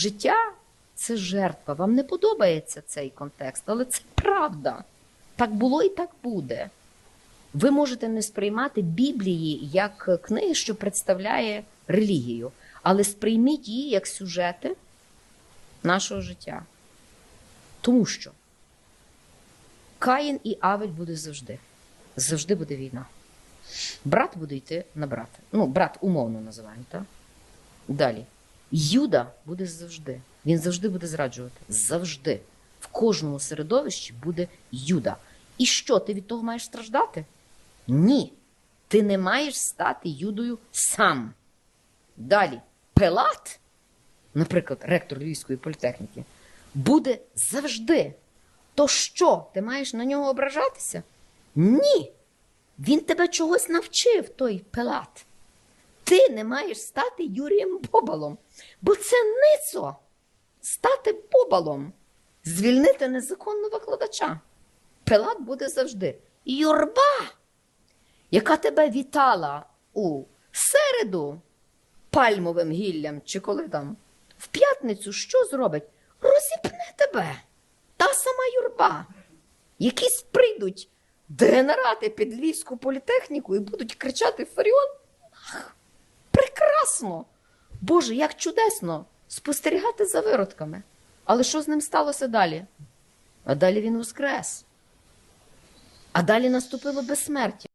Життя це жертва. Вам не подобається цей контекст, але це правда. Так було і так буде. Ви можете не сприймати Біблії як книги, що представляє релігію, але сприйміть її як сюжети нашого життя. Тому що Каїн і Авель буде завжди. Завжди буде війна. Брат буде йти на брата. Ну, брат умовно називаємо, так? Далі. Юда буде завжди. Він завжди буде зраджувати. Завжди. В кожному середовищі буде Юда. І що, ти від того маєш страждати? Ні. Ти не маєш стати Юдою сам. Далі. Пелат, наприклад, ректор Львівської політехніки, буде завжди. То що, ти маєш на нього ображатися? Ні. Він тебе чогось навчив, той Пелат. Ти не маєш стати Юрієм Бобалом, бо це ницо стати Бобалом, звільнити незаконного викладача. Пилат буде завжди. Юрба, яка тебе вітала у середу пальмовим гіллям, чи коли там, в п'ятницю що зробить? Розіпне тебе. Та сама юрба. Якісь прийдуть дегенерати під Львівську політехніку і будуть кричати Фаріон. Ах! Боже, як чудесно спостерігати за виродками. Але що з ним сталося далі? А далі він воскрес. А далі наступило безсмертя.